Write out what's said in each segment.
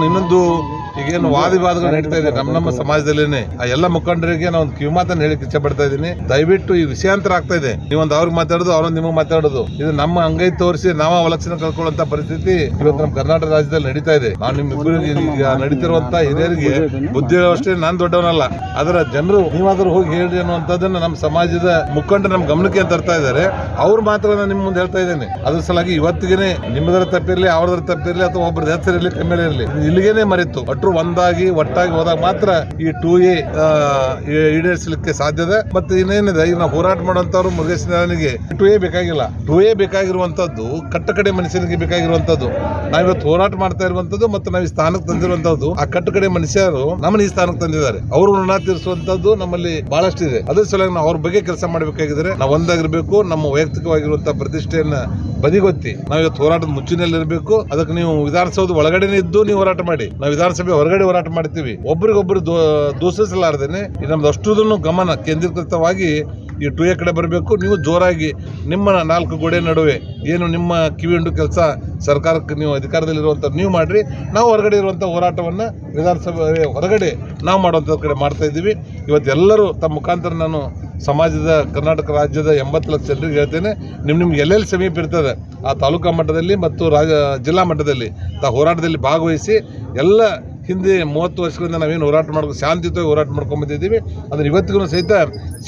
ನಾನು ಇನ್ನೊಂದು ಈಗೇನು ವಾದ ವಿವಾದಗಳು ನಡೀತಾ ಇದೆ ನಮ್ಮ ನಮ್ಮ ಸಮಾಜದಲ್ಲಿನೇ. ಆ ಎಲ್ಲ ಮುಖಂಡರಿಗೆ ನಾನು ಒಂದು ಕಿವಿಮಾತನ್ನು ಹೇಳಕ್ಕೆ ಇಚ್ಛೆ ಪಡ್ತಾ ಇದ್ದೀನಿ. ದಯವಿಟ್ಟು ಈ ವಿಷಯಾಂತರ ಆಗ್ತಾ ಇದೆ. ನೀವೊಂದು ಅವ್ರಿಗೆ ಮಾತಾಡೋದು, ಅವ್ರೊಂದು ನಿಮಗೆ ಮಾತಾಡೋದು. ಇದು ನಮ್ಮ ಅಂಗೈ ತೋರಿಸಿ ನಾವು ಅವಲಕ್ಷಣ ಕಳ್ಕೊಳ್ಳುವಂತ ಪರಿಸ್ಥಿತಿ ಇವತ್ತು ನಮ್ಮ ಕರ್ನಾಟಕ ರಾಜ್ಯದಲ್ಲಿ ನಡೀತಾ ಇದೆ. ನಾನು ನಿಮ್ಮಿಬ್ಬರಿಗೆ ಈಗ ನಡೀತಿರುವಂತ ಹಿರಿಯರಿಗೆ ಬುದ್ಧಿ ಅಷ್ಟೇ ನಾನು ದೊಡ್ಡವನಲ್ಲ. ಅದರ ಜನರು ನೀವಾದ್ರೂ ಹೋಗಿ ಹೇಳಿ ಅನ್ನುವಂಥದ್ದನ್ನ ನಮ್ಮ ಸಮಾಜದ ಮುಖಂಡ ನಮ್ಮ ಗಮನಕ್ಕೆ ತರ್ತಾ ಇದ್ದಾರೆ. ಅವ್ರು ಮಾತ್ರ ನಾನು ನಿಮ್ಮ ಮುಂದೆ ಹೇಳ್ತಾ ಇದ್ದೇನೆ. ಅದ್ರ ಸಲುವಾಗಿ ಇವತ್ತಿಗೆ ನಿಮ್ಮದರ ತಪ್ಪಿರಲಿ, ಅವ್ರದ್ರ ತಪ್ಪಿರಲಿ ಅಥವಾ ಒಬ್ಬರ ಹೆಸರಿರಲಿ ಕಮ್ಮಿರಲಿ ಇಲ್ಲಿಗೇನೆ ಮರೆತು ಅಟ್ರು ಒಂದಾಗಿ ಒಟ್ಟಾಗಿ ಹೋದಾಗ ಮಾತ್ರ ಈ ಟೂ ಎ ಈಡೇರಿಸಲಿಕ್ಕೆ ಸಾಧ್ಯದ ಮತ್ತೆ ಇನ್ನೇನಿದೆ? ಈಗ ಹೋರಾಟ ಮಾಡುವಂತವ್ರು ಮುರುಗೇಶ್ ನಾರಾಯಣಿಗೆ ಟೂ ಎ ಬೇಕಾಗಿಲ್ಲ. ಟೂ ಎ ಬೇಕಾಗಿರುವಂತದ್ದು ಕಟ್ಟಕಡೆ ಮನುಷ್ಯನಿಗೆ ಬೇಕಾಗಿರುವಂತದ್ದು. ನಾವಿವತ್ತು ಹೋರಾಟ ಮಾಡ್ತಾ ಇರುವಂತದ್ದು ಮತ್ತು ನಾವು ಈ ಸ್ಥಾನಕ್ಕೆ ತಂದಿರುವಂತದ್ದು. ಆ ಕಟ್ಟುಕಡೆ ಮನುಷ್ಯರು ನಮ್ಮನ್ನ ಈ ಸ್ಥಾನಕ್ಕೆ ತಂದಿದ್ದಾರೆ. ಅವರು ಋಣ ತೀರಿಸುವಂತದ್ದು ನಮ್ಮಲ್ಲಿ ಬಹಳಷ್ಟು ಇದೆ ಅದ್ರ ಸಲುವಾಗಿ ನಾವು ಅವ್ರ ಬಗ್ಗೆ ಕೆಲಸ ಮಾಡಬೇಕಾಗಿದ್ರೆ ನಾವು ಒಂದಾಗಿರ್ಬೇಕು, ನಮ್ಮ ವೈಯಕ್ತಿಕವಾಗಿರುವಂತಹ ಪ್ರತಿಷ್ಠೆಯನ್ನ ಬದಿಗೊತ್ತಿ ನಾವು ಇವತ್ತು ಹೋರಾಟದ ಮುಚ್ಚಿನಲ್ಲಿರಬೇಕು. ಅದಕ್ಕೆ ನೀವು ವಿಧಾನಸೌಧ ಒಳಗಡೆನೆ ಇದ್ದು ನೀವು ಹೋರಾಟ ಮಾಡಿ. ನಾವು ವಿಧಾನಸಭೆ ಹೊರಗಡೆ ಹೋರಾಟ ಮಾಡ್ತೀವಿ. ಒಬ್ರಿಗೊಬ್ರು ದೂಷಿಸಲಾರ್ದೇನೆ ನಮ್ದು ಅಷ್ಟುದನ್ನು ಗಮನ ಕೇಂದ್ರೀಕೃತವಾಗಿ ಈ ಟು ಎ ಕಡೆ ಬರಬೇಕು. ನೀವು ಜೋರಾಗಿ ನಿಮ್ಮ ನಾಲ್ಕು ಗೋಡೆ ನಡುವೆ ಏನು ನಿಮ್ಮ ಕಿವಿಂಡು ಕೆಲಸ ಸರ್ಕಾರಕ್ಕೆ ನೀವು ಅಧಿಕಾರದಲ್ಲಿರುವಂಥ ನೀವು ಮಾಡ್ರಿ. ನಾವು ಹೊರಗಡೆ ಇರುವಂಥ ಹೋರಾಟವನ್ನು ವಿಧಾನಸಭೆ ಹೊರಗಡೆ ನಾವು ಮಾಡುವಂಥ ಕಡೆ ಮಾಡ್ತಾ ಇದ್ದೀವಿ. ಇವತ್ತು ಎಲ್ಲರೂ ತಮ್ಮ ಮುಖಾಂತರ ನಾನು ಸಮಾಜದ ಕರ್ನಾಟಕ ರಾಜ್ಯದ ಎಂಬತ್ತು ಲಕ್ಷ ಜನರಿಗೆ ಹೇಳ್ತೇನೆ ನಿಮ್ಮ ನಿಮ್ಗೆ ಎಲ್ಲೆಲ್ಲಿ ಸಮೀಪ ಇರ್ತದೆ, ಆ ತಾಲೂಕಾ ಮಟ್ಟದಲ್ಲಿ ಮತ್ತು ರಾಜ, ಜಿಲ್ಲಾ ಮಟ್ಟದಲ್ಲಿ, ತಾ ಹೋರಾಟದಲ್ಲಿ ಭಾಗವಹಿಸಿ ಎಲ್ಲ ಹಿಂದೆ ಮೂವತ್ತು ವರ್ಷಗಳಿಂದ ನಾವೇನು ಹೋರಾಟ ಮಾಡ್ಕೊಂಡು ಶಾಂತಿಯುತವಾಗಿ ಹೋರಾಟ ಮಾಡ್ಕೊಂಬಂದಿದ್ದೀವಿ ಅದನ್ನು ಇವತ್ತಿಗೂ ಸಹಿತ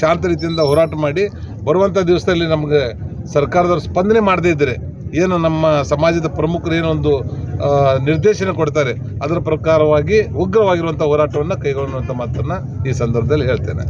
ಶಾಂತ ರೀತಿಯಿಂದ ಹೋರಾಟ ಮಾಡಿ ಬರುವಂಥ ದಿವಸದಲ್ಲಿ ನಮಗೆ ಸರ್ಕಾರದವರು ಸ್ಪಂದನೆ ಮಾಡದೇ ಇದ್ದರೆ ಏನು ನಮ್ಮ ಸಮಾಜದ ಪ್ರಮುಖರು ಏನೊಂದು ನಿರ್ದೇಶನ ಕೊಡ್ತಾರೆ, ಅದರ ಪ್ರಕಾರವಾಗಿ ಉಗ್ರವಾಗಿರುವಂಥ ಹೋರಾಟವನ್ನು ಕೈಗೊಳ್ಳುವಂಥ ಮಾತನ್ನು ಈ ಸಂದರ್ಭದಲ್ಲಿ ಹೇಳ್ತೇನೆ.